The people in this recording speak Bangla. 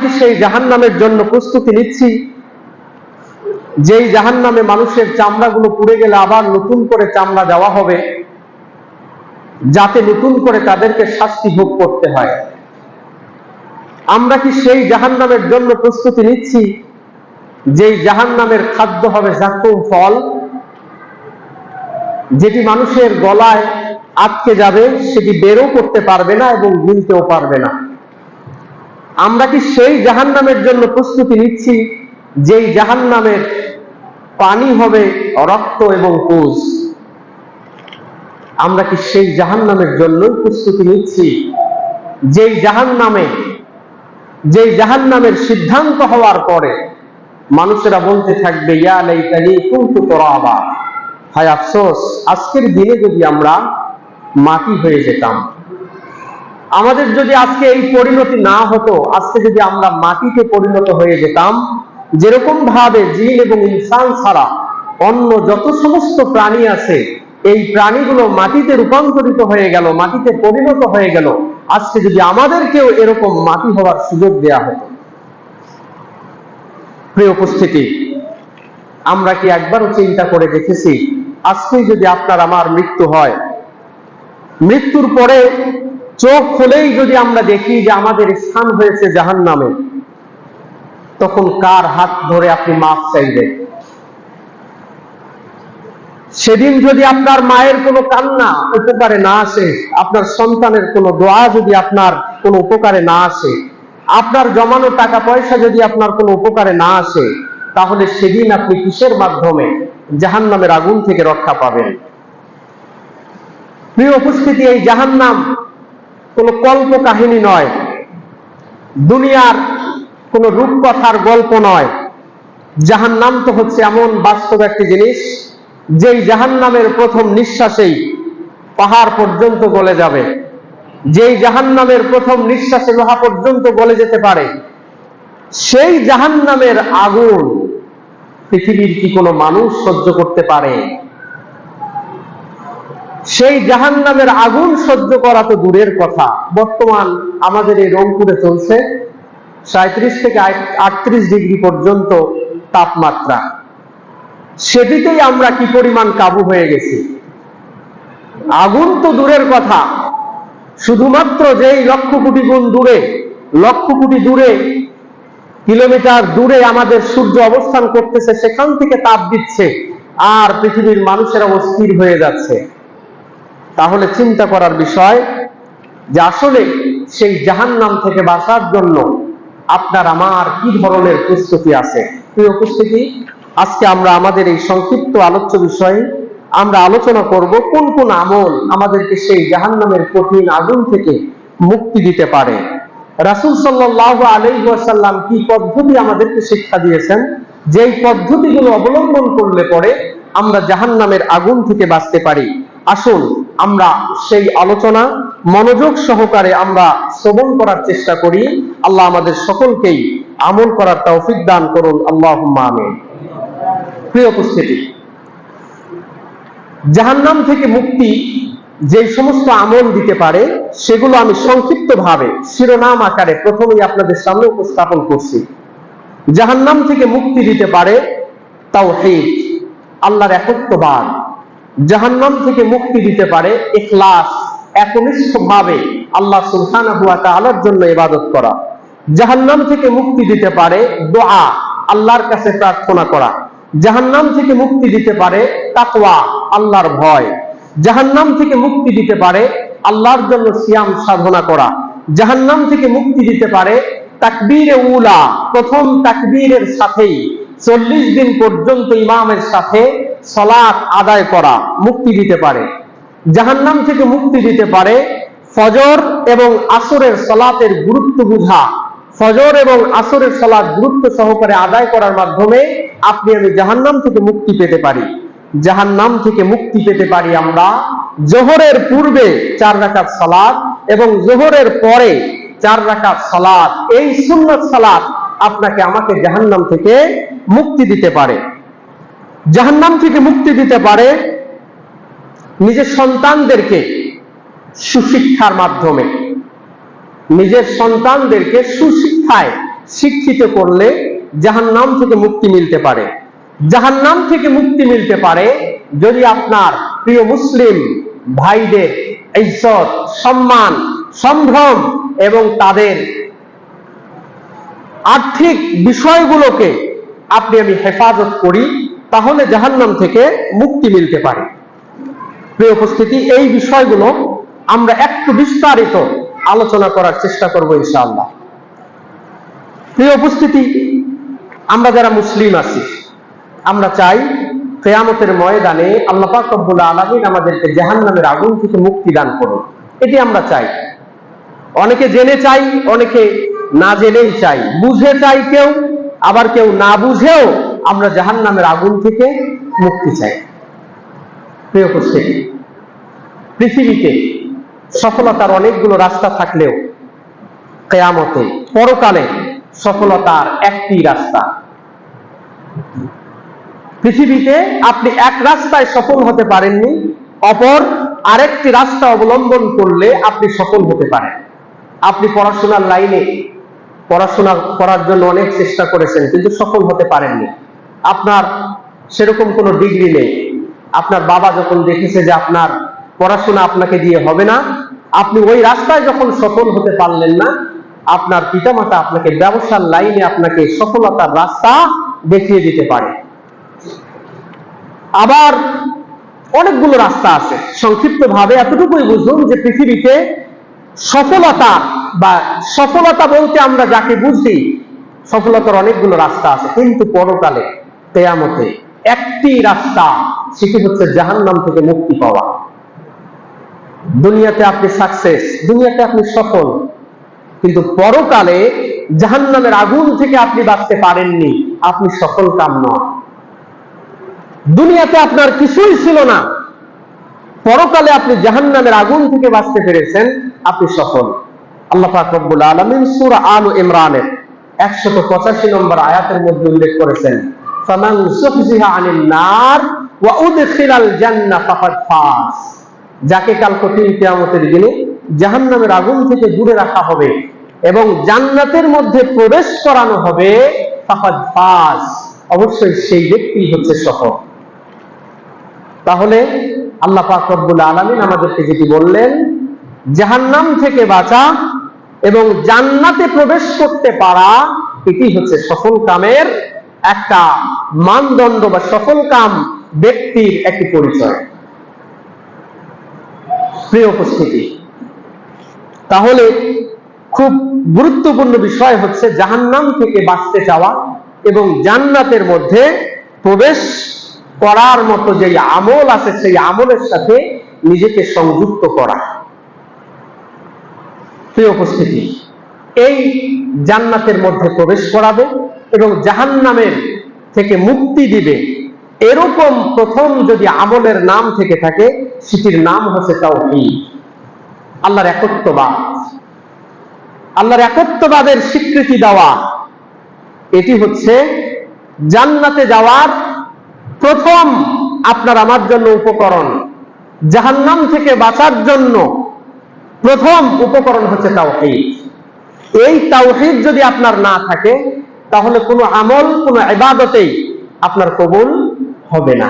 কি সেই জাহান নামের জন্য প্রস্তুতি নিচ্ছি। যেই জাহান নামে মানুষের চামড়াগুলো পুড়ে গেলে আবার নতুন করে চামড়া দেওয়া হবে, যাতে নতুন করে তাদেরকে শাস্তি ভোগ করতে হয়। আমরা কি সেই জাহান নামের জন্য প্রস্তুতি নিচ্ছি, যেই জাহান নামের খাদ্য হবে জাকুম ফল, যেটি মানুষের গলায় আটকে যাবে, সেটি বেরও করতে পারবে না এবং গিলতেও পারবে না। আমরা কি সেই জাহান নামের জন্য প্রস্তুতি নিচ্ছি, যেই জাহান নামের পানি হবে রক্ত এবং কোষ? আমরা কি সেই জাহান নামের জন্যই প্রস্তুতি নিচ্ছি, যেই জাহান নামে যেই জাহান নামের সিদ্ধান্ত হওয়ার পরে মানুষেরা বলতে থাকবে, ইয়া লাইতানি কুনতু তুরাবা। হায়, আফসোস, আজকের দিনে যদি আমরা মাটি হয়ে যেতাম আমাদের যদি আজকে এই পরিণতি না হতো, আজকে যদি আমরা মাটিতে পরিণত হয়ে যেতাম, যেরকম ভাবে জিন এবং ইনসান ছাড়া অন্য যত সমস্ত প্রাণী আছে, এই প্রাণীগুলো মাটিতে রূপান্তরিত হয়ে গেল, মাটিতে পরিণত হয়ে গেল, আজকে যদি আমাদেরকেও এরকম মাটি হওয়ার সুযোগ দেয়া হতো। প্রিয় উপস্থিতি, আমরা কি একবারও চিন্তা করে দেখেছি, আজকেই যদি আপনার আমার মৃত্যু হয়, মৃত্যুর পরে চোখ খুলেই যদি আমরা দেখি যে আমাদের স্থান হয়েছে জাহান নামে তখন কার হাত ধরে আপনি মাফ চাইবেন? সেদিন যদি আপনার মায়ের কোনো কান্না উপকারে না আসে, আপনার সন্তানের কোনো দোয়া যদি আপনার কোনো উপকারে না আসে, আপনার জমানো টাকা পয়সা যদি আপনার কোনো উপকারে না আসে, তাহলে সেদিন আপনি কিসের মাধ্যমে জাহান নামের আগুন থেকে রক্ষা পাবেন? প্রিয় উপস্থিতি, এই জাহান নাম কোনো কল্প কাহিনী নয়। দুনিয়ার কোনো রূপকথার গল্প নয়। জাহান নাম তো হচ্ছে এমন বাস্তব একটি জিনিস, যেই জাহান নামের প্রথম নিঃশ্বাসেই পাহাড় পর্যন্ত গলে যাবে। যেই জাহান নামের প্রথম নিঃশ্বাসে লোহা পর্যন্ত গলে যেতে পারে, সেই জাহান নামের আগুন পৃথিবীর কি কোনো মানুষ সহ্য করতে পারে? সেই জাহান নামের আগুন সহ্য করা তো দূরের কথা। বর্তমান আমাদের এই রংপুরে চলছে সাঁত্রিশ থেকে আটত্রিশ ডিগ্রি পর্যন্ত তাপমাত্রা। সেদিকেই আমরা কি পরিমাণ কাবু হয়ে গেছি? আগুন তো দূরের কথা। শুধুমাত্র যেই লক্ষ কোটি গুণ দূরে, লক্ষ কোটি দূরে, কিলোমিটার দূরে আমাদের সূর্য অবস্থান করতেছে, সেখান থেকে তাপ দিচ্ছে, আর পৃথিবীর মানুষেরা অস্থির হয়ে যাচ্ছে। তাহলে চিন্তা করার বিষয় যে আসলে সেই জাহান নাম থেকে বাঁচার জন্য আপনার আমার কি ধরনের প্রস্তুতি আছে? প্রিয় উপস্থিতি, আজকে আমরা আমাদের এই সংক্ষিপ্ত আলোচ্য বিষয়ে আমরা আলোচনা করব কোন কোন আমল আমাদেরকে সেই জাহান নামের কঠিন আগুন থেকে মুক্তি দিতে পারে। রাসুল সাল্লাহ আলহাসাল্লাম কি পদ্ধতি আমাদেরকে শিক্ষা দিয়েছেন? যেই পদ্ধতিগুলো অবলম্বন করলে পরে আমরা জাহান নামের আগুন থেকে বাঁচতে পারি। আসুন আমরা সেই আলোচনা, মনোযোগ সহকারে আমরা শ্রবণ করার চেষ্টা করি। আল্লাহ আমাদের সকলকেই আমল করার তৌফিক দান করুন। আল্লাহ আমিন। প্রিয় উপস্থিতি, জাহান্নাম থেকে মুক্তি যে সমস্ত আমল দিতে পারে, সেগুলো আমি সংক্ষিপ্ত ভাবে শিরোনাম আকারে প্রথমেই আপনাদের সামনে উপস্থাপন করছি। জাহান্নাম থেকে মুক্তি দিতে পারে তাও হেদ আল্লাহর একত্ববাদ। জাহান্নাম থেকে মুক্তি দিতে পারে ইখলাস একনিষ্ঠ ভাবে আল্লাহ সুলহান হুয়া তাআলার জন্য ইবাদত করা। জাহান্নাম থেকে মুক্তি দিতে পারে দোয়া, আল্লাহর কাছে প্রার্থনা করা। জাহান্নাম থেকে মুক্তি দিতে পারে তাকওয়া, আল্লাহর ভয়। জাহান্নাম থেকে মুক্তি দিতে পারে আল্লাহর জন্য সিয়াম সাধনা করা। জাহান্নাম থেকে মুক্তি দিতে পারে তাকবীরে উলা, প্রথম তাকবীরের সাথেই, চল্লিশ দিন পর্যন্ত ইমামের সাথে সলাৎ আদায় করা মুক্তি দিতে পারে। জাহান্নাম থেকে মুক্তি দিতে পারে ফজর এবং আসরের সলাতের গুরুত্ব বুঝা। ফজর এবং আসরের সলাৎ গুরুত্ব সহকারে আদায় করার মাধ্যমে আপনি আমি জাহান্নাম থেকে মুক্তি পেতে পারি। জাহান্নাম থেকে মুক্তি পেতে পারি আমরা জোহরের পূর্বে চার রাকাত সালাত এবং জোহরের পরে চার রাকাত সালাত। এই সুন্নত সালাত আপনাকে আমাকে জাহান্নাম থেকে মুক্তি দিতে পারে। জাহান্নাম থেকে মুক্তি দিতে পারে নিজের সন্তানদেরকে সুশিক্ষার মাধ্যমে। নিজের সন্তানদেরকে সুশিক্ষায় শিক্ষিত করলে জাহান্নাম থেকে মুক্তি মিলতে পারে। জাহান্নাম থেকে মুক্তি মিলতে পারে যদি আপনার প্রিয় মুসলিম ভাইদের ইজ্জত, সম্মান, সম্ভ্রম এবং তাদের আর্থিক বিষয়গুলোকে আপনি আমি হেফাজত করি তাহলে জাহান্নাম থেকে মুক্তি মিলতে পারে। প্রিয় উপস্থিতি, এই বিষয়গুলো আমরা একটু বিস্তারিত আলোচনা করার চেষ্টা করব ইনশাআল্লাহ। প্রিয় উপস্থিতি, আমরা যারা মুসলিম আছি, আমরা চাই কেয়ামতের ময়দানে আল্লাহ পাক রব্বুল আলামিন আমাদেরকে জাহান্নামের আগুন থেকে মুক্তি দান করুন। এটি আমরা চাই। অনেকে জেনে চাই, অনেকে না জেনেই চাই। বুঝে চাই কেউ, আবার কেউ না বুঝেও আমরা জাহান্নামের আগুন থেকে মুক্তি চাই। প্রিয় উপস্থিতি, পৃথিবীতে সফলতার অনেকগুলো রাস্তা থাকলেও কেয়ামতে, পরকালে সফলতার একটি রাস্তা। পৃথিবীতে আপনি এক রাস্তায় সফল হতে পারেননি, অপর আরেকটি রাস্তা অবলম্বন করলে আপনি সফল হতে পারেন। আপনি পড়াশোনার লাইনে পড়াশোনা করার জন্য অনেক চেষ্টা করেছেন, কিন্তু সফল হতে পারেননি। আপনার সেরকম কোনো ডিগ্রি নেই। আপনার বাবা যখন দেখেছে যে আপনার পড়াশোনা আপনাকে দিয়ে হবে না, আপনি ওই রাস্তায় যখন সফল হতে পারলেন না, আপনার পিতামাতা আপনাকে ব্যবসার লাইনে আপনাকে সফলতার রাস্তা দেখিয়ে দিতে পারে। আবার অনেকগুলো রাস্তা আছে। সংক্ষিপ্ত ভাবে এতটুকুই বুঝুন যে পৃথিবীতে সফলতা বা সফলতা বলতে আমরা যাকে বুঝি, সফলতার অনেকগুলো রাস্তা আছে, কিন্তু পরকালে তেয়ামতে একটি রাস্তা সেটি হচ্ছে জাহান্নাম থেকে মুক্তি পাওয়া। দুনিয়াতে আপনি সাকসেস দুনিয়াতে আপনি সফল, কিন্তু পরকালে জাহান্নামের আগুন থেকে আপনি বাঁচতে পারেননি, আপনি সফল কাম নন। দুনিয়াতে আপনার কিছুই ছিল না। পরকালে আপনি জাহান্নামের আগুন থেকে বাঁচতে পেরেছেন, আপনি সফল। আল্লাহ পাক রব্বুল আলামিন সূরা আল ইমরানের 185 নম্বর আয়াতের মধ্যে উল্লেখ করেছেন ফামান সুফজিহা আনিন নার ওয়া যাকে কাল কঠিন কিয়ামতের দিনে জাহান্নামের আগুন থেকে দূরে রাখা হবে এবং জান্নাতের মধ্যে প্রবেশ করানো হবে অবশ্যই সেই ব্যক্তি হচ্ছে তাহলে আল্লাহ পাক রব্বুল আলামিন আমাদেরকে যেটি বললেন, জাহান্নাম থেকে বাঁচা এবং জান্নাতে প্রবেশ করতে পারা, এটি হচ্ছে সফল কামের একটা মানদণ্ড বা সফল কাম ব্যক্তির একটি পরিচয়। প্রিয় উপস্থিতি, তাহলে খুব গুরুত্বপূর্ণ বিষয় হচ্ছে জাহান্নাম থেকে বাঁচতে চাওয়া এবং জান্নাতের মধ্যে প্রবেশ করার মতো যে আমল আছে, সেই আমলের সাথে নিজেকে সংযুক্ত করা। প্রিয় উপস্থিতি, এই জান্নাতের মধ্যে প্রবেশ করাবে এবং জাহান্নামের থেকে মুক্তি দিবে। এরকম প্রথম যদি আমলের নাম থেকে থাকে, সেটির নাম হচ্ছে তাও কি আল্লাহর একত্ববাদ। আল্লাহর একত্ববাদের স্বীকৃতি দেওয়া, এটি হচ্ছে জান্নাতে যাওয়ার প্রথম আপনার আমার জন্য উপকরণ। জাহান্নাম থেকে বাঁচার জন্য প্রথম উপকরণ হচ্ছে তাওহীদ। এই তাওহীদ যদি আপনার না থাকে তাহলে কোনো আমল কোনো এবাদতেই আপনার কবুল হবে না।